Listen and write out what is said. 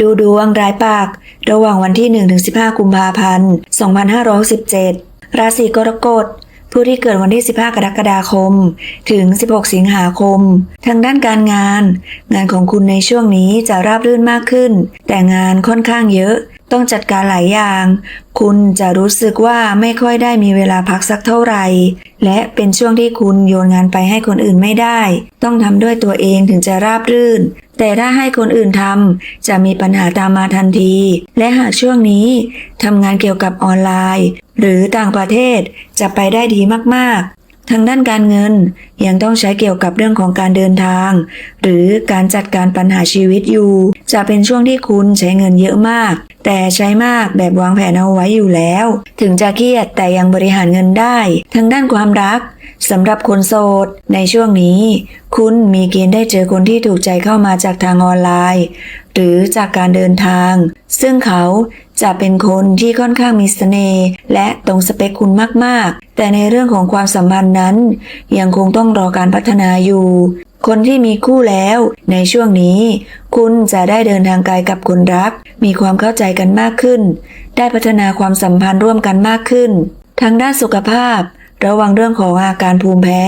ดูดวงรายปาก ระหว่างวันที่ 1-15 กุมภาพันธ์ 2567 ราศีกรกฎผู้ที่เกิดวันที่ 15 กรกฎาคม ถึง 16 สิงหาคม ทางด้านการงาน งานของคุณในช่วงนี้จะราบรื่นมากขึ้น แต่งานค่อนข้างเยอะ ต้องจัดการหลายอย่าง คุณจะรู้สึกว่าไม่ค่อยได้มีเวลาพักสักเท่าไหร่ และเป็นช่วงที่คุณโยนงานไปให้คนอื่นไม่ได้ ต้องทำด้วยตัวเองถึงจะราบรื่น แต่ถ้าให้คนอื่นทำจะมีปัญหาตามมาทันที และหากช่วงนี้ทำงานเกี่ยวกับออนไลน์ หรือต่างประเทศจะไปได้ดีมากๆ ทางด้านการเงินยังต้องใช้เกี่ยวกับเรื่องของการเดินทาง หรือการจัดการปัญหาชีวิตอยู่ จะเป็นช่วงที่คุณใช้เงินเยอะมาก แต่ใช้มากแบบวางแผนเอาไว้อยู่แล้ว ถึงจะเครียดแต่ยังบริหารเงินได้ ทางด้านความรักสำหรับคนโสด ในช่วงนี้ คุณมีเกณฑ์ได้เจอคนที่ถูกใจเข้ามาจากทางออนไลน์ หรือจากการเดินทาง ซึ่งเขาจะเป็นคนที่ค่อนข้างมีเสน่ห์และตรงสเปคคุณมากๆ แต่ในเรื่องของความสัมพันธ์นั้น ยังคงต้องรอการพัฒนาอยู่ คนที่มีคู่แล้วในช่วงนี้ คุณจะได้เดินทางไกลกับคนรัก มีความเข้าใจกันมากขึ้น ได้พัฒนาความสัมพันธ์ร่วมกันมากขึ้น ทางด้านสุขภาพ ระวังเรื่องของอาการภูมิแพ้